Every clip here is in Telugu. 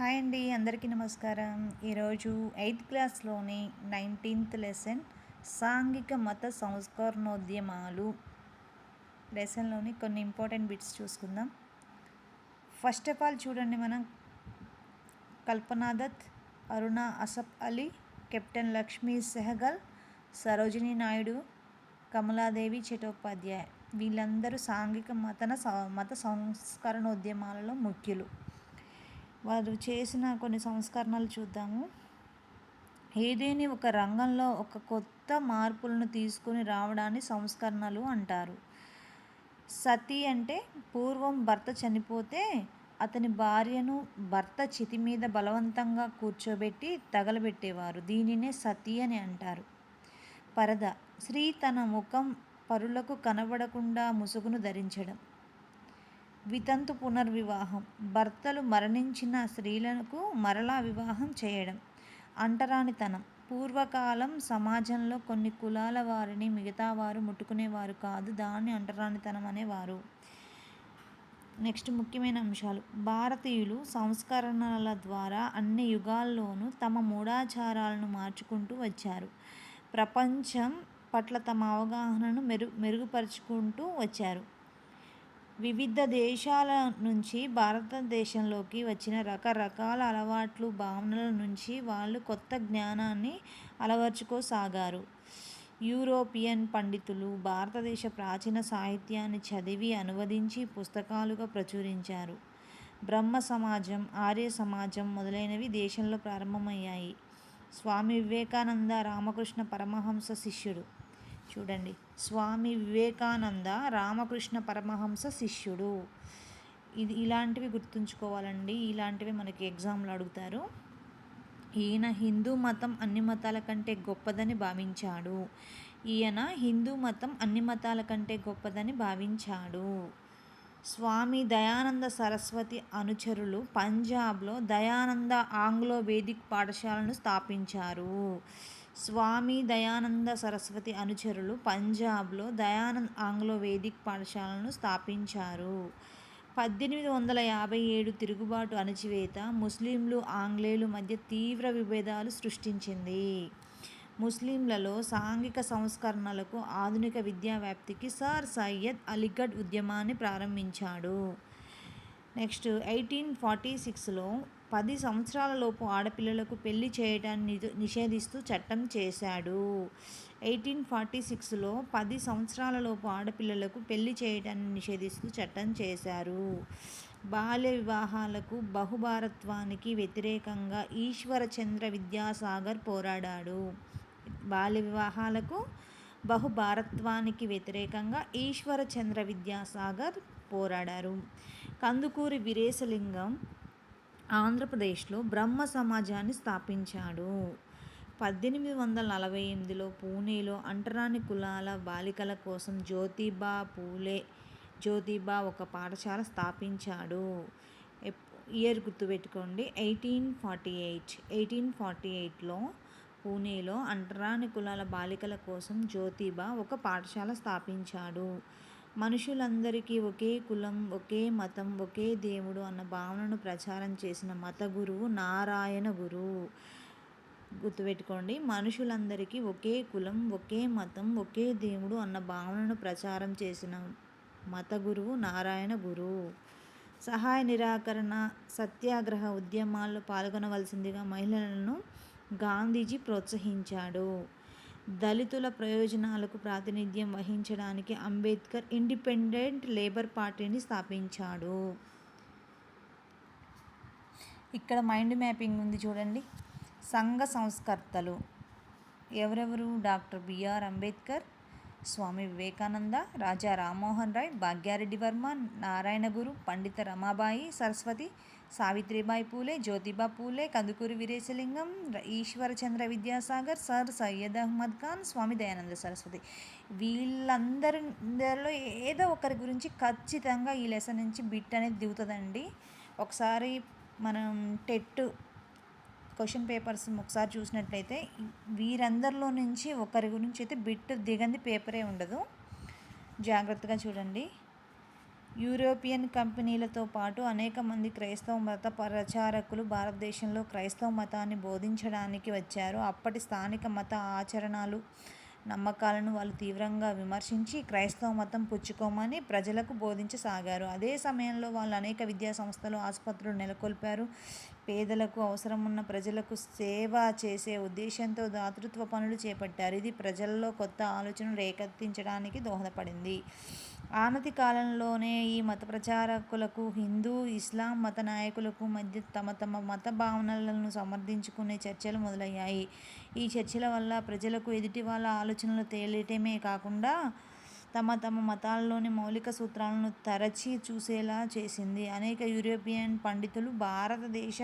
హాయ్ అండి అందరికీ నమస్కారం. ఈరోజు ఎయిత్ క్లాస్లోని నైన్టీన్త్ లెసన్ సాంఘిక మత సంస్కరణోద్యమాలు లెసన్లోని కొన్ని ఇంపార్టెంట్ బిట్స్ చూసుకుందాం. ఫస్ట్ ఆఫ్ ఆల్ చూడండి మనం కల్పనాదత్ అరుణ అసఫ్ అలీ కెప్టెన్ లక్ష్మీ సెహగల్ సరోజినీ నాయుడు కమలాదేవి చటోపాధ్యాయ్. వీళ్ళందరూ సాంఘిక మతన మత సంస్కరణోద్యమాలలో ముఖ్యులు. వారు చేసిన కొన్ని సంస్కరణలు చూద్దాము. ఏదేని ఒక రంగంలో ఒక కొత్త మార్పులను తీసుకుని రావడాన్ని సంస్కరణలు అంటారు. సతీ అంటే పూర్వం భర్త చనిపోతే అతని భార్యను భర్త చితి మీద బలవంతంగా కూర్చోబెట్టి తగలబెట్టేవారు. దీనినే సతీ అని అంటారు. పరద స్త్రీ తన ముఖం పరులకు కనబడకుండా ముసుగును ధరించడం. వితంతు పునర్వివాహం. భర్తలు మరణించిన స్త్రీలకు మరలా వివాహం చేయడం. అంటరానితనం. పూర్వకాలం సమాజంలో కొన్ని కులాల వారిని మిగతా వారు ముట్టుకునేవారు కాదు. దాన్ని అంటరానితనం అనేవారు. నెక్స్ట్ ముఖ్యమైన అంశాలు. భారతీయులు సంస్కరణల ద్వారా అన్ని యుగాల్లోనూ తమ మూఢాచారాలను మార్చుకుంటూ వచ్చారు. ప్రపంచం పట్ల తమ అవగాహనను మెరు మెరుగుపరుచుకుంటూ వచ్చారు. వివిధ దేశాల నుంచి భారతదేశంలోకి వచ్చిన రకరకాల అలవాట్లు భావనల నుంచి వాళ్ళు కొత్త జ్ఞానాన్ని అలవర్చుకోసాగారు. యూరోపియన్ పండితులు భారతదేశ ప్రాచీన సాహిత్యాన్ని చదివి అనువదించి పుస్తకాలుగా ప్రచురించారు. బ్రహ్మ సమాజం ఆర్య సమాజం మొదలైనవి దేశంలో ప్రారంభమయ్యాయి. స్వామి వివేకానంద రామకృష్ణ పరమహంస శిష్యుడు. చూడండి. స్వామి వివేకానంద రామకృష్ణ పరమహంస శిష్యుడు. ఇది ఇలాంటివి గుర్తుంచుకోవాలండి. ఇలాంటివి మనకి ఎగ్జామ్లో అడుగుతారు. ఈయన హిందూ మతం అన్ని మతాల కంటే గొప్పదని భావించాడు. ఈయన హిందూ మతం అన్ని మతాల కంటే గొప్పదని భావించాడు. స్వామి దయానంద సరస్వతి అనుచరులు పంజాబ్లో దయానంద ఆంగ్లో వేదిక్ పాఠశాలను స్థాపించారు. స్వామి దయానంద సరస్వతి అనుచరులు పంజాబ్లో దయానంద్ ఆంగ్లో వేదిక్ పాఠశాలను స్థాపించారు. పద్దెనిమిది వందల యాభై ఏడు తిరుగుబాటు అణచివేత ముస్లింలు ఆంగ్లేయులు మధ్య తీవ్ర విభేదాలు సృష్టించింది. ముస్లింలలో సాంఘిక సంస్కరణలకు ఆధునిక విద్యా వ్యాప్తికి సార్ సయ్యద్ అలీగఢ్ ఉద్యమాన్ని ప్రారంభించాడు. నెక్స్ట్ ఎయిటీన్ ఫార్టీ సిక్స్లో పది సంవత్సరాలలోపు ఆడపిల్లలకు పెళ్ళి చేయడాన్ని నిషేధిస్తూ చట్టం చేశాడు. ఎయిటీన్ ఫార్టీ సిక్స్లో పది సంవత్సరాలలోపు ఆడపిల్లలకు పెళ్ళి చేయడాన్ని నిషేధిస్తూ చట్టం చేశారు. బాల్య వివాహాలకు బహుభారత్వానికి వ్యతిరేకంగా ఈశ్వరచంద్ర విద్యాసాగర్ పోరాడాడు. బాల్య వివాహాలకు బహుభారత్వానికి వ్యతిరేకంగా ఈశ్వరచంద్ర విద్యాసాగర్ పోరాడారు. కందుకూరి వీరేశలింగం ఆంధ్రప్రదేశ్లో బ్రహ్మ సమాజాన్ని స్థాపించాడు. పద్దెనిమిది వందల నలభై ఎనిమిదిలో పూణేలో అంటరాని కులాల బాలికల కోసం జ్యోతిబా పూలే జ్యోతిబా ఒక పాఠశాల స్థాపించాడు. ఇయర్ గుర్తుపెట్టుకోండి eighteen forty eight eighteen forty ఎయిట్లో పూణేలో అంటరాని కులాల బాలికల కోసం జ్యోతిబా ఒక పాఠశాల స్థాపించాడు. మనుషులందరికీ ఒకే కులం ఒకే మతం ఒకే దేవుడు అన్న భావనను ప్రచారం చేసిన మత గురువు నారాయణ గురువు గుర్తుపెట్టుకోండి మనుషులందరికీ ఒకే కులం ఒకే మతం ఒకే దేవుడు అన్న భావనను ప్రచారం చేసిన మత గురువు నారాయణ గురువు సహాయ నిరాకరణ సత్యాగ్రహ ఉద్యమాల్లో పాల్గొనవలసిందిగా మహిళలను గాంధీజీ ప్రోత్సహించాడు. దళితుల ప్రయోజనాలకు ప్రాతినిధ్యం వహించడానికి అంబేద్కర్ ఇండిపెండెంట్ లేబర్ పార్టీని స్థాపించాడు. ఇక్కడ మైండ్ మ్యాపింగ్ ఉంది చూడండి. సంఘ సంస్కర్తలు ఎవరెవరు? Doctor BR Ambedkar Swami Vivekananda Raja Rammohan Roy Bhagya Reddy Varma Narayana Guru Pandita Ramabai Saraswati Savitribai Phule Jyotiba Phule Kandukuri Veeresalingam Ishwarchandra Vidyasagar sir Syed Ahmad Khan Swami Dayananda Saraswati. వీళ్ళందరిలో ఏదో ఒకరి గురించి ఖచ్చితంగా ఈ లెసన్ నుంచి బిట్ అనేది దిగుతుందండి. ఒకసారి మనం టెట్ క్వశ్చన్ పేపర్స్ ఒకసారి చూసినట్లయితే వీరందరిలో నుంచి ఒకరి గురించి అయితే బిట్ దిగంది పేపరే ఉండదు. జాగ్రత్తగా చూడండి. యూరోపియన్ కంపెనీలతో పాటు అనేక మంది క్రైస్తవ మత ప్రచారకులు భారతదేశంలో క్రైస్తవ మతాన్ని బోధించడానికి వచ్చారు. అప్పటి స్థానిక మత ఆచరణలు నమ్మకాలను వాళ్ళు తీవ్రంగా విమర్శించి క్రైస్తవ మతం పుచ్చుకోమని ప్రజలకు బోధించసాగారు. అదే సమయంలో వాళ్ళు అనేక విద్యా సంస్థలు ఆసుపత్రులు నెలకొల్పారు. పేదలకు అవసరం ఉన్న ప్రజలకు సేవ చేసే ఉద్దేశంతో దాతృత్వ పనులు చేపట్టారు. ఇది ప్రజల్లో కొత్త ఆలోచనలు రేకెత్తించడానికి దోహదపడింది. ఆనతి కాలంలోనే ఈ మత ప్రచారకులకు హిందూ ఇస్లాం మత నాయకులకు మధ్య తమ తమ మత భావనలను సమర్థించుకునే చర్చలు మొదలయ్యాయి. ఈ చర్చల వల్ల ప్రజలకు ఎదుటి వాళ్ళ ఆలోచనలు తేలియటమే కాకుండా తమ తమ మతాల్లోని మౌలిక సూత్రాలను తరచి చూసేలా చేసింది. అనేక యూరోపియన్ పండితులు భారతదేశ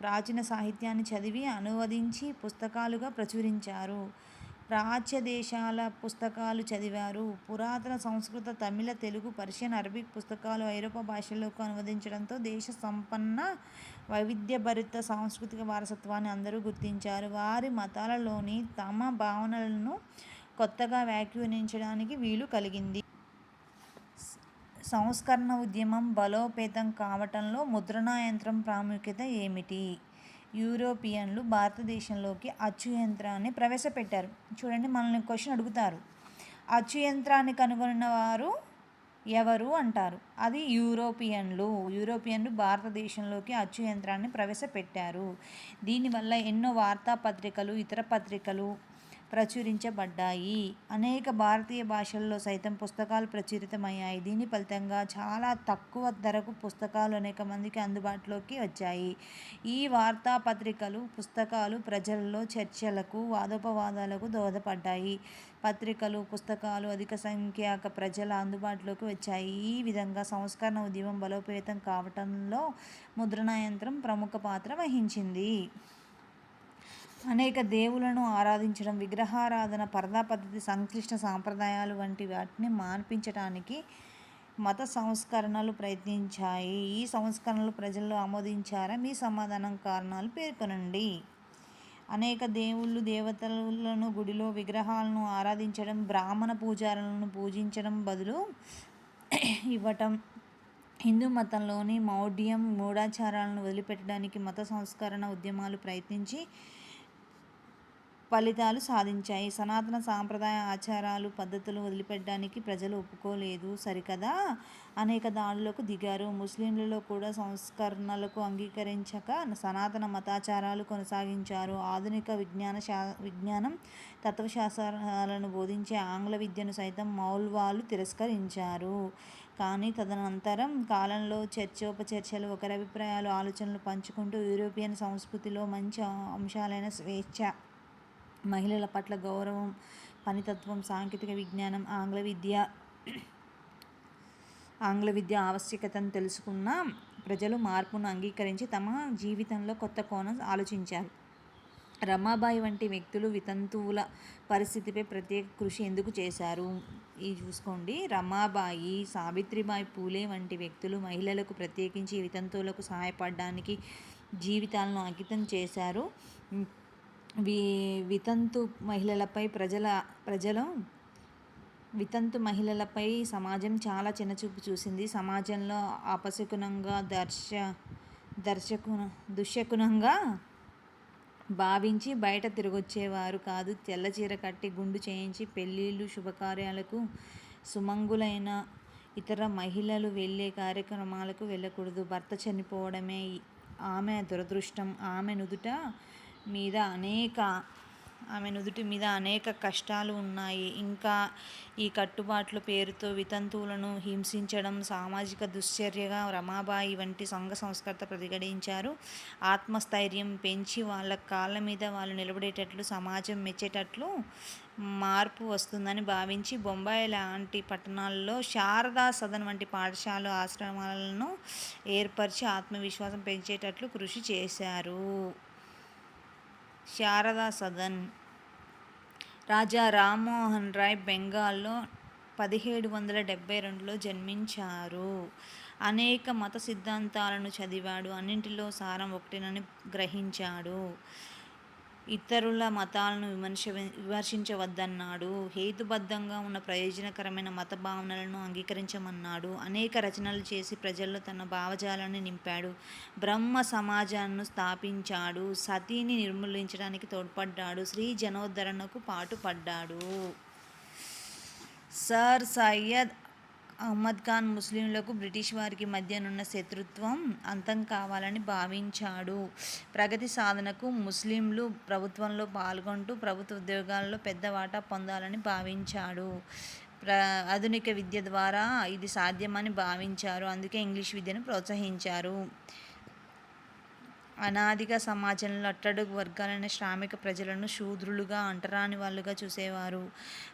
ప్రాచీన సాహిత్యాన్ని చదివి అనువదించి పుస్తకాలుగా ప్రచురించారు. ప్రాచ్య దేశాల పుస్తకాలు చదివారు. పురాతన సంస్కృత తమిళ తెలుగు పర్షియన్ అరబిక్ పుస్తకాలు ఐరోపా భాషల్లోకి అనువదించడంతో దేశ సంపన్న వైవిధ్యభరిత సాంస్కృతిక వారసత్వాన్ని అందరూ గుర్తించారు. వారి మతాలలోని తమ భావనలను కొత్తగా వ్యాఖ్యానించడానికి వీలు కలిగింది. సంస్కరణ ఉద్యమం బలోపేతం కావటంలో ముద్రణా యంత్రం ప్రాముఖ్యత ఏమిటి? యూరోపియన్లు భారతదేశంలోకి అచ్చు యంత్రాన్ని ప్రవేశపెట్టారు. చూడండి మనల్ని క్వశ్చన్ అడుగుతారు. అచ్చు యంత్రాన్ని కనుగొన్న వారు ఎవరు అంటారు? అది యూరోపియన్లు. యూరోపియన్లు భారతదేశంలోకి అచ్చు యంత్రాన్ని ప్రవేశపెట్టారు. దీనివల్ల ఎన్నో వార్తాపత్రికలు ఇతర పత్రికలు ప్రచురించబడ్డాయి. అనేక భారతీయ భాషల్లో సైతం పుస్తకాలు ప్రచురితమయ్యాయి. దీని ఫలితంగా చాలా తక్కువ ధరకు పుస్తకాలు అనేక మందికి అందుబాటులోకి వచ్చాయి. ఈ వార్తాపత్రికలు పుస్తకాలు ప్రజల్లో చర్చలకు వాదోపవాదాలకు దోహదపడ్డాయి. పత్రికలు పుస్తకాలు అధిక సంఖ్యాక ప్రజల అందుబాటులోకి వచ్చాయి. ఈ విధంగా సంస్కరణ ఉద్యమం బలోపేతం కావటంలో ముద్రణా యంత్రం ప్రముఖ పాత్ర వహించింది. అనేక దేవులను ఆరాధించడం విగ్రహారాధన పరదా పద్ధతి సంక్లిష్ట సాంప్రదాయాలు వంటి వాటిని మాన్పించడానికి మత సంస్కరణలు ప్రయత్నించాయి. ఈ సంస్కరణలు ప్రజల్లో ఆమోదించారా? మీ సమాధానం కారణాలు పేర్కొనండి. అనేక దేవుళ్ళు దేవతలను గుడిలో విగ్రహాలను ఆరాధించడం బ్రాహ్మణ పూజారులను పూజించడం బదులు ఇవ్వటం హిందూ మతంలోని మౌఢ్యం మూఢాచారాలను వదిలిపెట్టడానికి మత సంస్కరణ ఉద్యమాలు ప్రయత్నించి ఫలితాలు సాధించాయి. సనాతన సాంప్రదాయ ఆచారాలు పద్ధతులు వదిలిపెట్టడానికి ప్రజలు ఒప్పుకోలేదు. సరికదా? అనేక దాడులకు దిగారు. ముస్లింలలో కూడా సంస్కరణలకు అంగీకరించక సనాతన మతాచారాలు కొనసాగించారు. ఆధునిక విజ్ఞాన శా విజ్ఞానం తత్వశాస్త్రాలను బోధించే ఆంగ్ల విద్యను సైతం మౌల్వాలు తిరస్కరించారు. కానీ తదనంతరం కాలంలో చర్చోపచర్చలు ఒకరి అభిప్రాయాలు ఆలోచనలు పంచుకుంటూ యూరోపియన్ సంస్కృతిలో మంచి అంశాలైన స్వేచ్ఛ మహిళల పట్ల గౌరవం పనితత్వం సాంకేతిక విజ్ఞానం ఆంగ్ల విద్య ఆంగ్ల విద్య ఆవశ్యకతను తెలుసుకున్న ప్రజలు మార్పును అంగీకరించి తమ జీవితంలో కొత్త కోణం ఆలోచించారు. రమాబాయి వంటి వ్యక్తులు వితంతువుల పరిస్థితిపై ప్రత్యేక కృషి ఎందుకు చేశారు? ఇది చూసుకోండి. రమాబాయి సావిత్రిబాయి పూలే వంటి వ్యక్తులు మహిళలకు ప్రత్యేకించి వితంతువులకు సహాయపడడానికి జీవితాలను అంకితం చేశారు. వి వితంతు మహిళలపై ప్రజల ప్రజలు వితంతు మహిళలపై సమాజం చాలా చిన్నచూపు చూసింది. సమాజంలో అపశకునంగా దర్శ దర్శకున దుశ్శకునంగా భావించి బయట తిరిగొచ్చేవారు కాదు. తెల్ల చీర కట్టి గుండు చేయించి పెళ్ళిళ్ళు శుభకార్యాలకు సుమంగులైన ఇతర మహిళలు వెళ్ళే కార్యక్రమాలకు వెళ్ళకూడదు. భర్త చనిపోవడమే ఆమె దురదృష్టం. ఆమె నుదుట మీద అనేక ఆమె నుదుటి మీద అనేక కష్టాలు ఉన్నాయి. ఇంకా ఈ కట్టుబాట్ల పేరుతో వితంతువులను హింసించడం సామాజిక దుశ్చర్యగా రమాబాయి వంటి సంఘ సంస్కర్త ప్రతిఘటించారు. ఆత్మస్థైర్యం పెంచి వాళ్ళ కాళ్ళ మీద వాళ్ళు నిలబడేటట్లు సమాజం మెచ్చేటట్లు మార్పు వస్తుందని భావించి బొంబాయి లాంటి పట్టణాల్లో శారదా సదన్ వంటి పాఠశాల ఆశ్రమాలను ఏర్పరిచి ఆత్మవిశ్వాసం పెంచేటట్లు కృషి చేశారు. శారదా సదన్. రాజా రామ్మోహన్ రాయ్ బెంగాల్లో పదిహేడు వందల డెబ్బై రెండులో జన్మించారు. అనేక మత సిద్ధాంతాలను చదివాడు. అన్నింటిలో సారం ఒకటేనని గ్రహించాడు. ఇతరుల మతాలను విమర్శ విమర్శించవద్దన్నాడు. హేతుబద్ధంగా ఉన్న ప్రయోజనకరమైన మత భావనలను అంగీకరించమన్నాడు. అనేక రచనలు చేసి ప్రజల్లో తన భావజాలాన్ని నింపాడు. బ్రహ్మ సమాజాన్ని స్థాపించాడు. సతీని నిర్మూలించడానికి తోడ్పడ్డాడు. స్త్రీ జనోద్ధరణకు పాటుపడ్డాడు. సర్ సయ్యద్ అహ్మద్ ఖాన్ ముస్లింలకు బ్రిటిష్ వారికి మధ్యనున్న శత్రుత్వం అంతం కావాలని భావించాడు. ప్రగతి సాధనకు ముస్లింలు ప్రభుత్వంలో పాల్గొంటూ ప్రభుత్వ ఉద్యోగాల్లో పెద్ద వాటా పొందాలని భావించాడు. ప్ర ఆధునిక విద్య ద్వారా ఇది సాధ్యమని భావించారు. అందుకే ఇంగ్లీష్ విద్యను ప్రోత్సహించారు. అనాదిగా సమాజంలో అట్టడుగు వర్గాలైన శ్రామిక ప్రజలను శూద్రులుగా అంటరాని వాళ్ళుగా చూసేవారు.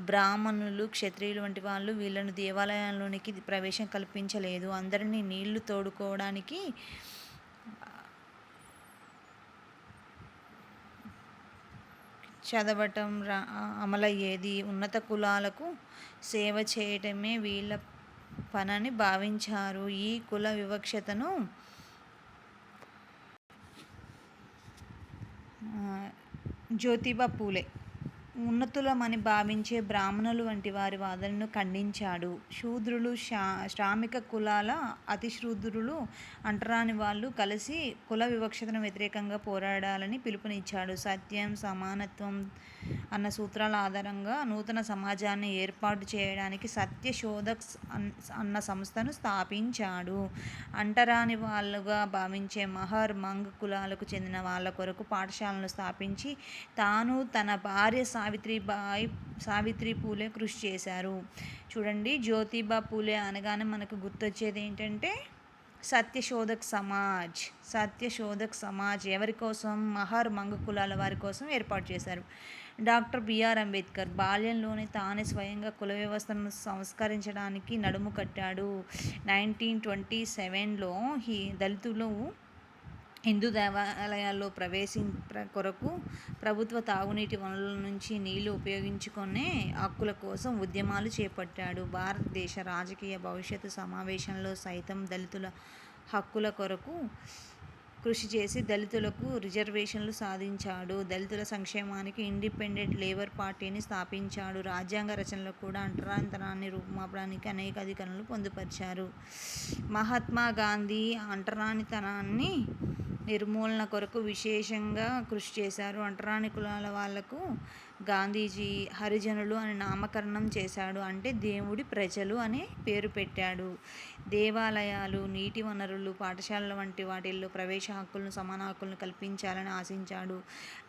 బ్రాహ్మణులు క్షత్రియులు వంటి వాళ్ళు వీళ్ళను దేవాలయంలోనికి ప్రవేశం కల్పించలేదు. అందరినీ నీళ్ళు తోడుకోవడానికి చదవటం రా అమలయ్యేది. ఉన్నత కులాలకు సేవ చేయటమే వీళ్ళ పనని భావించారు. ఈ కుల వివక్షతను జ్యోతిబా పూలే. ఉన్నతులమని భావించే బ్రాహ్మణులు వంటి వారి వాదనను ఖండించాడు. శూద్రులు శా శ్రామిక కులాల అతిశూద్రులు అంటరాని వాళ్ళు కలిసి కుల వివక్షతను వ్యతిరేకంగా పోరాడాలని పిలుపునిచ్చాడు. సత్యం సమానత్వం అన్న సూత్రాల ఆధారంగా నూతన సమాజాన్ని ఏర్పాటు చేయడానికి సత్యశోధక్ అన్న సంస్థను స్థాపించాడు. అంటరాని వాళ్ళుగా భావించే మహర్ మంగ్ కులాలకు చెందిన వాళ్ళ కొరకు పాఠశాలను స్థాపించి తాను తన భార్య సావిత్రిబాయి సావిత్రి పూలే కృషి చేశారు. చూడండి జ్యోతిబా పూలే అనగానే మనకు గుర్తొచ్చేది ఏంటంటే సత్యశోధక్ సమాజ్ సత్యశోధక్ సమాజ్ ఎవరి కోసం? మహర్ మంగ కులాల వారి కోసం ఏర్పాటు చేశారు. డాక్టర్ బిఆర్ అంబేద్కర్ బాల్యంలోనే తానే స్వయంగా కుల వ్యవస్థను సంస్కరించడానికి నడుము కట్టాడు. నైన్టీన్ ట్వంటీ సెవెన్లో హీ దళితులు హిందూ దేవాలయాల్లో ప్రవేశి కొరకు ప్రభుత్వ తాగునీటి వనరుల నుంచి నీళ్ళు ఉపయోగించుకునే హక్కుల కోసం ఉద్యమాలు చేపట్టాడు. భారతదేశ రాజకీయ భవిష్యత్తు సమావేశంలో సైతం దళితుల హక్కుల కొరకు కృషి చేసి దళితులకు రిజర్వేషన్లు సాధించాడు. దళితుల సంక్షేమానికి ఇండిపెండెంట్ లేబర్ పార్టీని స్థాపించాడు. రాజ్యాంగ రచనలో కూడా అంటరాంతరాన్ని రూపుమాపడానికి అనేక అధికారులు పొందుపరిచారు. మహాత్మా గాంధీ అంటరానితనాన్ని నిర్మూలన కొరకు విశేషంగా కృషి చేశారు. అంటరాని కులాల వాళ్ళకు గాంధీజీ హరిజనులు అని నామకరణం చేశాడు. అంటే దేవుడి ప్రజలు అనే పేరు పెట్టాడు. దేవాలయాలు నీటి వనరులు పాఠశాలల వంటి వాటిల్లో ప్రవేశ హక్కులను సమాన హక్కులను కల్పించాలని ఆశించాడు.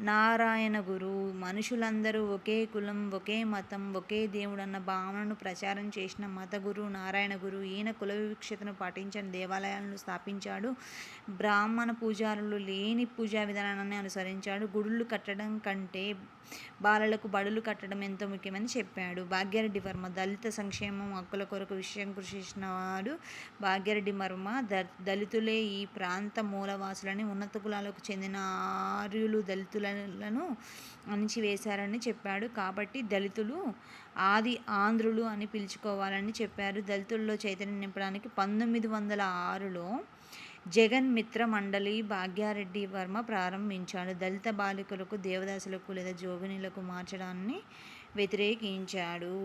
నారాయణ గురు మనుషులందరూ ఒకే కులం ఒకే మతం ఒకే దేవుడు అన్న భావనను ప్రచారం చేసిన మత గురు నారాయణ గురు. ఈయన కుల వివక్షతను పాటించని దేవాలయాలను స్థాపించాడు. బ్రాహ్మణ పూజారులు లేని పూజా విధానాన్ని అనుసరించాడు. గుడులు కట్టడం కంటే బాలలకు బడులు కట్టడం ఎంతో ముఖ్యమని చెప్పాడు. భాగ్యారెడ్డి వర్మ దళిత సంక్షేమం హక్కుల కొరకు విషయం కృషి చేసిన వాడు భాగ్యరెడ్డి వర్మ ద దళితులే ఈ ప్రాంత మూలవాసులని ఉన్నత కులాలకు చెందిన ఆర్యులు దళితులను అణిచివేశారని చెప్పాడు. కాబట్టి దళితులు ఆది ఆంధ్రులు అని పిలుచుకోవాలని చెప్పారు. దళితుల్లో చైతన్యం నింపడానికి పంతొమ్మిది వందల ఆరులో జగన్ మిత్ర మండలి భాగ్యారెడ్డి వర్మ ప్రారంభించాడు. దళిత బాలికలకు దేవదాసులకు లేదా జోగినిలకు మార్చడాన్ని వ్యతిరేకించాడు.